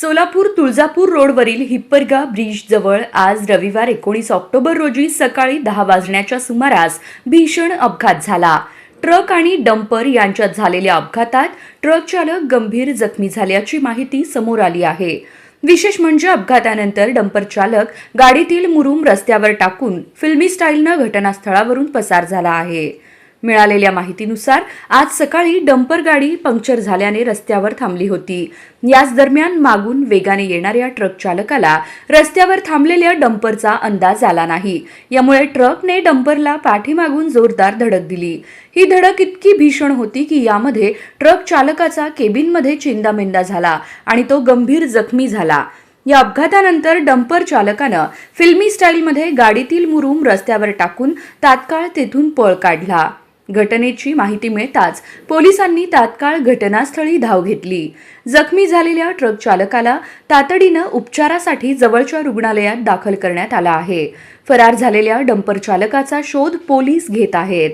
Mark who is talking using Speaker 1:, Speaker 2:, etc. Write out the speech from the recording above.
Speaker 1: सोलापूर तुळजापूर रोडवरील हिप्परगा ब्रिज जवळ आज रविवार एकोणीस ऑक्टोबर रोजी सकाळी दहा वाजण्याच्या सुमारास भीषण अपघात झाला. ट्रक आणि डंपर यांच्यात झालेल्या अपघातात ट्रक चालक गंभीर जखमी झाल्याची माहिती समोर आली आहे. विशेष म्हणजे अपघातानंतर डंपर चालक गाडीतील मुरुम रस्त्यावर टाकून फिल्मी स्टाईलनं घटनास्थळावरून पसार झाला आहे. मिळालेल्या माहितीनुसार आज सकाळी डंपर गाडी पंक्चर झाल्याने रस्त्यावर थांबली होती. याच दरम्यान मागून वेगाने येणाऱ्या ट्रक चालकाला रस्त्यावर थांबलेल्या डंपरचा अंदाज आला नाही. यामुळे ट्रकने डंपरला पाठीमागून जोरदार धडक दिली. ही धडक इतकी भीषण होती की यामध्ये ट्रक चालकाचा केबिनमध्ये चिंदामेंदा झाला आणि तो गंभीर जखमी झाला. या अपघातानंतर डंपर चालकानं फिल्मी स्टाईलमध्ये गाडीतील मुरूम रस्त्यावर टाकून तात्काळ तेथून पळ काढला. घटनेची माहिती मिळताच पोलिसांनी तात्काळ घटनास्थळी धाव घेतली. जखमी झालेल्या ट्रक चालकाला तातडीनं उपचारासाठी जवळच्या रुग्णालयात दाखल करण्यात आला आहे. फरार झालेल्या डंपर चालकाचा शोध पोलीस घेत आहेत.